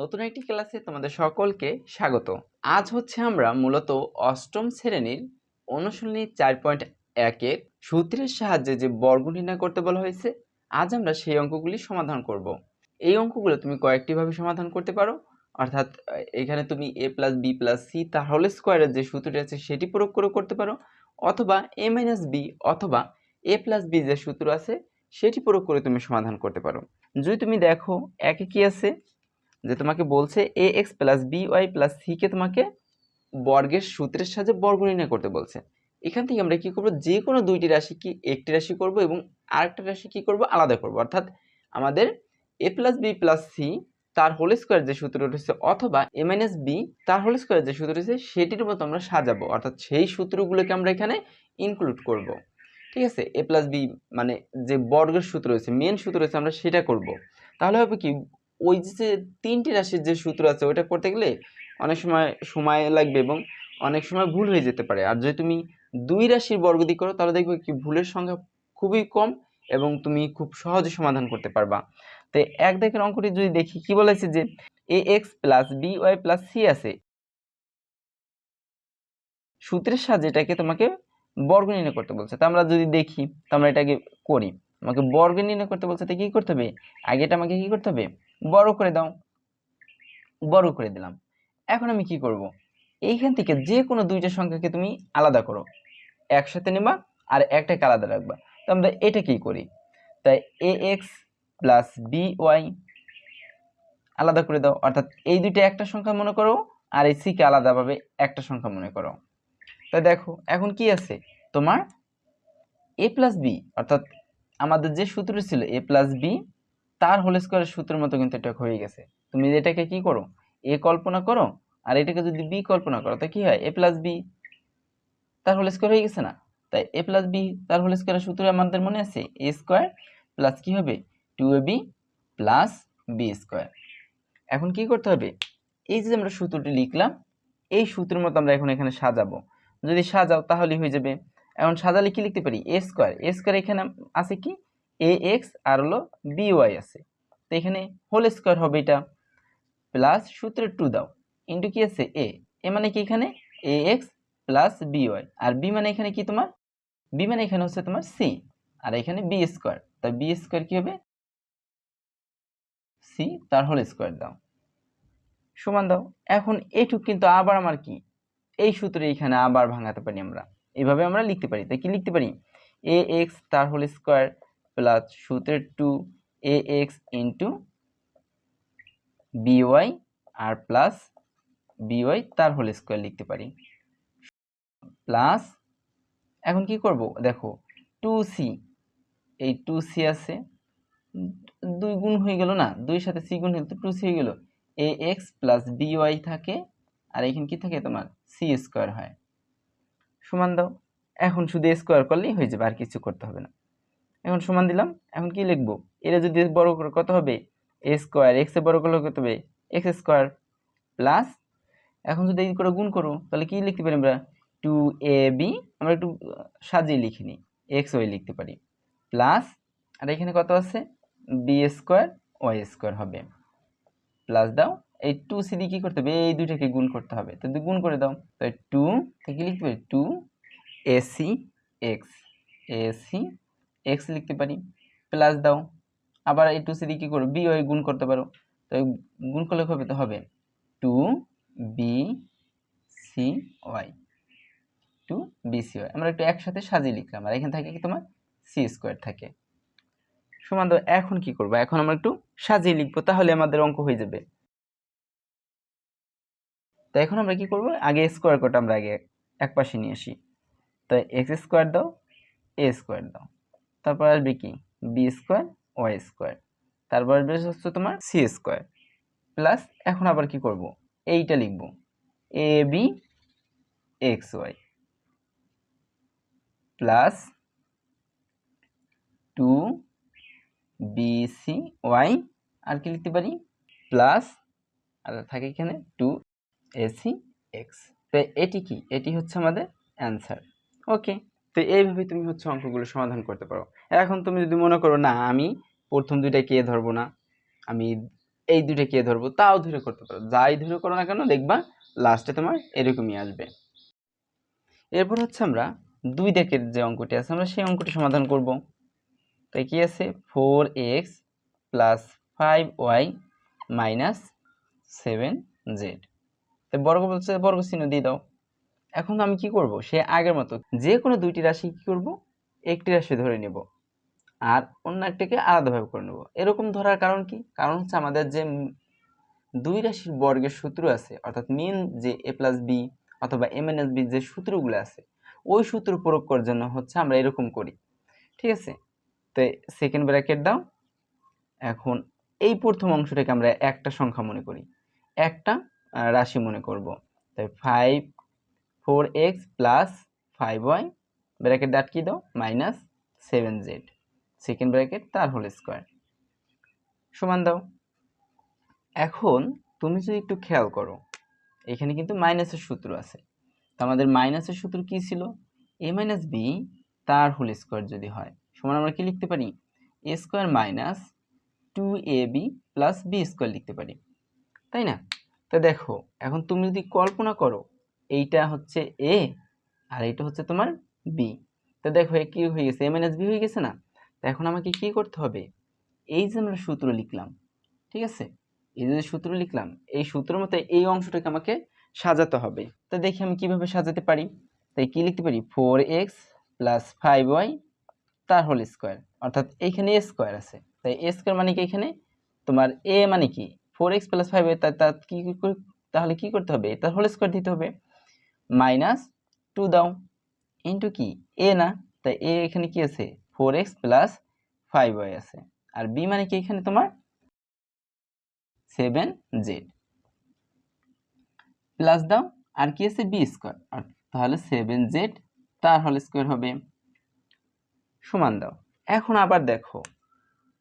নতুন একটি ক্লাসে তোমাদের সকলকে স্বাগত। আজ হচ্ছে আমরা মূলত অষ্টম শ্রেণির অনুশীলনী চার পয়েন্ট একের সূত্রের সাহায্যে যে বর্গ নির্ণয় করতে বলা হয়েছে, আজ আমরা সেই অঙ্কগুলি সমাধান করব। এই অঙ্কগুলো তুমি কয়েকটিভাবে সমাধান করতে পারো। অর্থাৎ এখানে তুমি A plus B plus C তার হোল স্কোয়ারের যে সূত্রটি আছে সেটি প্রয়োগ করে করতে পারো। অথবা এ মাইনাস বি অথবা এ প্লাস বি যে সূত্র আছে সেটি প্রয়োগ করে তুমি সমাধান করতে পারো। যদি তুমি দেখো একে কি আছে যে তোমাকে বলছে A X plus B Y plus সিকে তোমাকে বর্গের সূত্রের সাহায্যে বর্গ নির্ণয় করতে বলছে। এখান থেকে আমরা কি করব? যে কোনো দুইটি রাশি কি একটি রাশি করব এবং আরেকটা রাশি কি করব? আলাদা করব। অর্থাৎ আমাদের A plus B plus C তার হোল স্কোয়ার যে সূত্র রয়েছে অথবা এ মাইনাস বি তার হোল স্কোয়ার যে সূত্র রয়েছে সেটির মতো আমরা সাজাবো। অর্থাৎ সেই সূত্রগুলোকে আমরা এখানে ইনক্লুড করব। ঠিক আছে? এ প্লাস বি মানে যে বর্গের সূত্র রয়েছে মেন সূত্র রয়েছে, আমরা সেটা করব। তাহলে হবে কি? ওই যে তিনটি রাশির যে সূত্র আছে ওটা করতে গেলে অনেক সময় সময় লাগবে এবং অনেক সময় ভুল হয়ে যেতে পারে। আর যদি তুমি দুই রাশির বর্গ দিয়ে করো, তাহলে দেখবে কি ভুলের সংখ্যা খুবই কম এবং তুমি খুব সহজে সমাধান করতে পারবা। তো এক দেখের অঙ্কটি যদি দেখি, কি বলেছে যে A X plus B Y plus C আছে? সূত্রের সাহায্যে এটাকে তোমাকে বর্গ নির্ণয় করতে বলছে। তো আমরা যদি দেখি, তো আমরা এটাকে করি। আমাকে বর্গ নির্ণয় করতে বলছে, তো কি করতে হবে? আগে এটা আমাকে কি করতে হবে? বড় করে দাও। বড় করে দিলাম। এখন আমি কি করব? এইখান থেকে যে কোনো দুইটা সংখ্যাকে তুমি আলাদা করো। একসাথে নেবা আর একটাকে আলাদা রাখবা। তো আমরা এটা কি করি? তাই A X plus B Y আলাদা করে দাও। অর্থাৎ এই দুইটা একটা সংখ্যা মনে করো আর এই সিকে আলাদাভাবে একটা সংখ্যা মনে করো। তাই দেখো, এখন কি আছে? তোমার এ প্লাস বি অর্থাৎ আমাদের যে সূত্র ছিল এ প্লাস বি তার হোল স্কোয়ারের সূত্রের মতো কিন্তু এটা হয়ে গেছে। তুমি এটাকে কি করো? এ কল্পনা করো, আর এটাকে যদি বি কল্পনা করো তা কি হয়? এ প্লাস বি তার হোল স্কোয়ার হয়ে গেছে না? তাই এ প্লাস বি তার হোল স্কোয়ারের সূত্র আমাদের মনে আছে এ স্কোয়ার প্লাস কি হবে? Two A B plus B square এখন কি করতে হবে? এই যে আমরা সূত্রটি লিখলাম, এই সূত্রের মতো আমরা এখন এখানে সাজাবো। যদি সাজাও তাহলে হয়ে যাবে। এখন সাজালে কি লিখতে পারি? এ স্কোয়ার এ স্কোয়ার এখানে আছে কি? এ এক্স আর হলো বি ওয়াই আছে। তো এখানে হোল স্কোয়ার হবে এটা। প্লাস সূত্রের টু দাও। ইন্টু কি আছে? এ এ মানে কি এখানে? A X plus B Y R B মানে এখানে কি তোমার? বি মানে এখানে হচ্ছে তোমার সি আর এখানে বি স্কোয়ার তা বি স্কোয়ার কি হবে? সি তার হোল স্কোয়ার দাও। সমান দাও। এখন এইটুক কিন্তু আবার আমার কি? এই সূত্রে এখানে আবার ভাঙাতে পারি আমরা। এইভাবে আমরা লিখতে পারি। তাই কি লিখতে পারি? এ এক্স তার হোল স্কোয়ার প্লাস সূত্রের two A X into B Y R plus B Y তার হোল স্কোয়ার লিখতে পারি। প্লাস এখন কি করব? দেখো টু সি এই টু সি আছে, দুই গুণ হয়ে গেল না দুই সাথে সি গুণ তো টু সি হয়ে গেল এ এক্স প্লাস বিওয়াই থাকে, আর এখানে কি থাকে তোমার? সি স্কোয়ার হয়। সমান দাও, এখন শুধু স্কোয়ার করলেই হয়ে যাবে, আর কিছু করতে হবে না। এখন সমান দিলাম, এখন কি লিখব? এটা যদি বড় করে কত হবে? এ স্কোয়ার এক্স বড় করলে কত হবে? এক্স স্কোয়ার প্লাস এখন যদি এই করে গুণ করো, তাহলে কি লিখতে পারি আমরা? টু এ বি আমরা একটু সাজিয়ে লিখে নিই এক্স ওয়াই লিখতে পারি। প্লাস আর এখানে কত আছে? বি স্কোয়ার ওয়াই স্কোয়ার হবে। প্লাস দাও, এই টু সি দিয়ে কী করতে হবে? এই দুইটাকে গুণ করতে হবে। তো গুণ করে দাও তো টু থেকে লিখতে পারি? Two A C X A C X লিখতে পারি প্লাস দাও। আবার এই টু সি দিয়ে কী করো বি ওয়াই গুণ করতে পারো। তো গুণ করলে হবে তো হবে? Two B C Y two B C Y আমরা একটু একসাথে সাজিয়ে লিখলাম। আর এখানে থাকে কি তোমার? সি স্কোয়ার থাকে। সমান এখন কি করব? এখন আমরা একটু সাজিয়ে লিখব, তাহলে আমাদের অঙ্ক হয়ে যাবে। তো এখন আমরা কি করব? আগে স্কোয়ার কোটা আমরা আগে এক পাশে নিয়ে আসি। তো এক্স স্কোয়ার দাও এ স্কোয়ার দাও। তারপর আসবে কি? বি স্কোয়ার ওয়াই স্কোয়ার তারপর আসবে হচ্ছে তোমার সি স্কোয়ার প্লাস এখন আবার কি করব? এইটা লিখব। A B X Y plus two B C Y আর কি লিখতে পারি? প্লাস আর থাকে এখানে টু এসি এক্স তো এটি কি? এটি হচ্ছে আমাদের অ্যান্সার ওকে তো এইভাবে তুমি হচ্ছে অঙ্কগুলো সমাধান করতে পারো। এখন তুমি যদি মনে করো, না, আমি প্রথম দুইটা কে ধরবো না, আমি এই দুটো কে ধরবো তাও ধরে করতে পারো। যাই ধরে করো না কেন, দেখবা লাস্টে তোমার এরকমই আসবে। এরপর হচ্ছে আমরা দুই দেখের যে অঙ্কটি আছে, আমরা সেই অঙ্কটি সমাধান করব। তাই কি আছে? Four X plus five Y minus seven Z তো বর্গ বলছে বর্গ চিহ্ন দিয়ে দাও। এখন আমি কি করব? সে আগের মতো যে কোনো দুইটি রাশি কি করব? একটি রাশি ধরে নেব আর অন্য একটিকে আলাদাভাবে করে নেব। এরকম ধরার কারণ কি? কারণ হচ্ছে আমাদের যে দুই রাশির বর্গের সূত্র আছে, অর্থাৎ মেন যে এ প্লাস বি অথবা এম এন এস বি যে সূত্রগুলো আছে, ওই সূত্র প্রয়োগ করার জন্য হচ্ছে আমরা এরকম করি। ঠিক আছে? তো সেকেন্ড ব্র্যাকেট দাও। এখন এই প্রথম অংশটাকে আমরা একটা সংখ্যা মনে করি। একটা রাশি মনে করব। তাই five four X plus five Y, bracket আটকে দাও? Minus seven Z. Second bracket তার হোল স্কোয়ার। সমান দাও। এখন তুমি যদি একটু খেয়াল করো, এখানে কিন্তু মাইনাসের সূত্র আছে। তো আমাদের মাইনাসের সূত্র কি ছিল? এ মাইনাস বি তার হোল স্কোয়ার যদি হয়, সমান আমরা কি লিখতে পারি? A square minus two A B plus B square লিখতে পারি। তাই না? তো দেখো, এখন তুমি যদি কল্পনা করো এইটা হচ্ছে এ আর এইটা হচ্ছে তোমার বি তো দেখো, এ কি হয়ে গেছে? এ মাইনাস বি হয়ে গেছে না? তো এখন আমাকে কি করতে হবে? এই যে আমরা সূত্র লিখলাম, ঠিক আছে? এই যে সূত্র লিখলাম, এই সূত্র মতো এই অংশটাকে আমাকে সাজাতে হবে। তো দেখি আমি কীভাবে সাজাতে পারি। তাই কি লিখতে পারি? Four X plus five Y তার হোল স্কোয়ার অর্থাৎ এইখানে এ স্কোয়ার আছে। তাই এ স্কোয়ার মানে কি এখানে? তোমার এ মানে কি? Four X plus five Y তার কি তাহলে কি করতে হবে? তার হোল স্কোয়ার দিতে হবে। মাইনাস টু দাও। ইন্টু কি? এ না। তাই এ এখানে কি আছে? Four X plus five Y আছে। আর বি মানে কি এখানে তোমার? সেভেন জেড প্লাস দাও। আর কি আছে? বি স্কোয়ার তাহলে সেভেন জেড তার হোল স্কোয়ার হবে। সমান দাও। এখন আবার দেখো।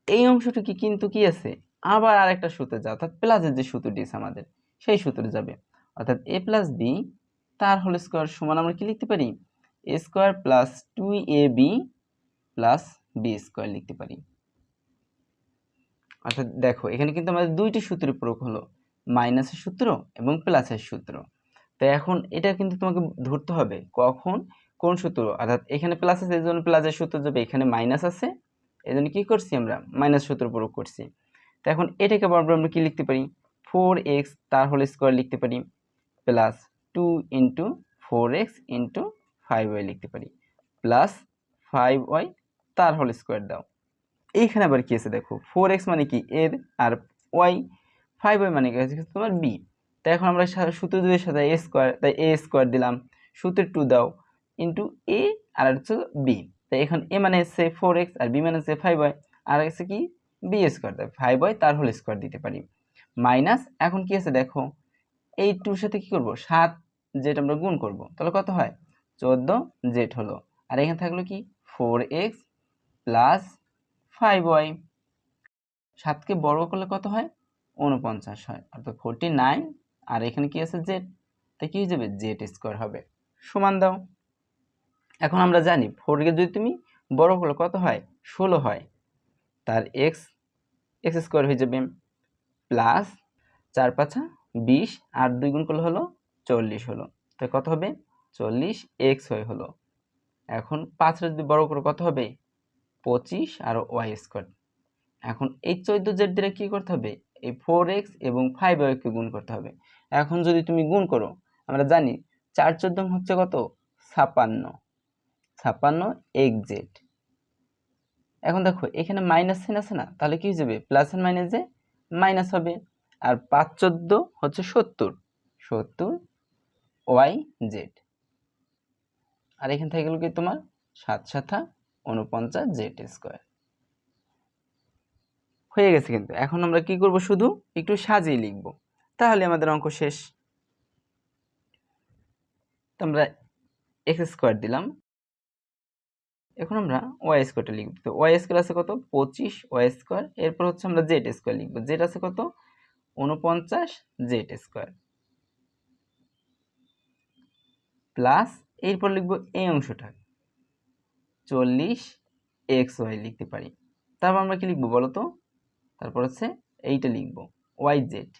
এই অংশটুকি কিন্তু কি আছে? আবার আরেকটা সূত্রে যাও। অর্থাৎ প্লাসের যে সূত্রটি আছে আমাদের, সেই সূত্রে যাবে। অর্থাৎ এ প্লাস বি তার হোল স্কোয়ার সমান আমরা কি লিখতে পারি? A square plus two A B plus B square লিখতে পারি। অর্থাৎ দেখো, এখানে কিন্তু আমাদের দুইটি সূত্র প্রয়োগ হলো মাইনাসের সূত্র এবং প্লাসের সূত্র। তো এখন এটা কিন্তু তোমাকে ধরতে হবে কখন, কোন সূত্র? অর্থাৎ এখানে প্লাস আছে এই জন্য প্লাসের সূত্র যাবে, এখানে মাইনাস আছে এই জন্য কী করছি আমরা? মাইনাস সূত্র প্রয়োগ করছি। তো এখন এটাকে বরাবর আমরা কী লিখতে পারি? ফোর এক্স তার হোল স্কোয়ার লিখতে পারি plus two into four X into five Y লিখতে পারি। প্লাস ফাইভ ওয়াই তার হোল স্কোয়ার দাও। এইখানে আবার কি আছে দেখো? ফোর এক্স মানে কি এর আর ওয়াই ফাইভ ওয়াই মানে কি? তোমার বি তাই এখন আমরা সূত্র দুইয়ের সাথে এ স্কোয়ার তাই এ স্কোয়ার দিলাম। সূত্রে টু দাও ইন্টু এ আর হচ্ছে বি তাই এখন এ মানে হচ্ছে ফোর এক্স আর বি মানে হচ্ছে ফাইভ ওয়াই আর হচ্ছে কি? বি স্কোয়ার তাই ফাইভ ওয়াই তার হোল স্কোয়ার দিতে পারি। মাইনাস এখন কি আছে দেখো? এই টুর সাথে কি করব? সাত জেড আমরা গুণ করব। তাহলে কত হয়? চোদ্দ জেড হলো। আর এখানে থাকল কি? Four X plus five Y সাতকে বর্গ করলে কত হয়? উনপঞ্চাশ হয়। অর্থাৎ ফোরটি নাইন আর এখানে কি আছে? জেড তাই কি হয়ে যাবে? জেড স্কোয়ার হবে। সমান দাও। এখন আমরা জানি ফোরকে যদি তুমি বড় করলে কত হয়? ষোলো হয়। তার এক্স এক্স স্কোয়ার হয়ে যাবে প্লাস চার পাঁচা বিশ, আর দুই গুণ করলে হলো চল্লিশ হলো। তাই কত হবে? চল্লিশ এক্স হয়ে হলো। এখন পাঁচটা যদি বড় করে কত হবে? পঁচিশ আর ওয়াই স্কোয়ার। এখন এই চোদ্দ জেড দিয়ে কী করতে হবে? এই ফোর এক্স এবং ফাইভ ওয়াইকে গুণ করতে হবে। এখন যদি তুমি গুণ করো, আমরা জানি চার চোদ্দ হচ্ছে কত? ছাপান্ন। ছাপান্ন এক জেড। এখন দেখো, এখানে মাইনাস সাইন আছে না? তাহলে কী যাবে? প্লাস এন্ড মাইনাসে মাইনাস হবে। আর পাঁচ চোদ্দ হচ্ছে সত্তর। সত্তর ওয়াই জেড আর এখান থেকে গেল কি তোমার? সাত সাথা উনপঞ্চাশ জেড স্কোয়ার হয়ে গেছে কিন্তু। এখন আমরা কি করব শুধু? একটু সাজিয়ে লিখব। তাহলে আমাদের অঙ্ক শেষ। তো আমরা এক্স স্কোয়ার দিলাম। এখন আমরা ওয়াই স্কোয়ারটা লিখব। তো ওয়াই স্কোয়ার আছে কত? পঁচিশ ওয়াই স্কোয়ার এরপর হচ্ছে আমরা জেড স্কোয়ার লিখব। জেড আছে কত? উনপঞ্চাশ জেড স্কোয়ার প্লাস এরপর লিখব এই অংশটা। চল্লিশ এক্স ওয়াই লিখতে পারি। তারপর আমরা কি লিখব বলো তো তারপর হচ্ছে এইটা লিখব ওয়াই জেড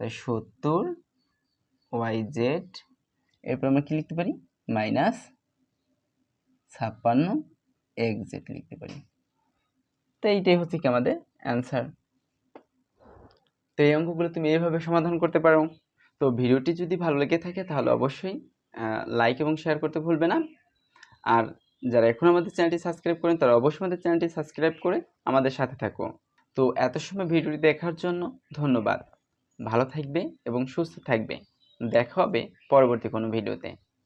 তাই সত্তর ওয়াই জেড এরপর আমরা কি লিখতে পারি? মাইনাস ছাপ্পান্ন এক্স জেড লিখতে পারি। তো এইটাই হচ্ছে কি আমাদের অ্যান্সার তো এই অঙ্কগুলো তুমি এইভাবে সমাধান করতে পারো। তো ভিডিওটি যদি ভালো লেগে থাকে তাহলে অবশ্যই লাইক এবং শেয়ার করতে ভুলবে না। আর যারা এখন আমাদের চ্যানেলটি সাবস্ক্রাইব করেন, তারা অবশ্যই আমাদের চ্যানেলটি সাবস্ক্রাইব করে আমাদের সাথে থাকো। তো এত সময় ভিডিওটি দেখার জন্য ধন্যবাদ। ভালো থাকবে এবং সুস্থ থাকবে। দেখা হবে পরবর্তী কোনো ভিডিওতে।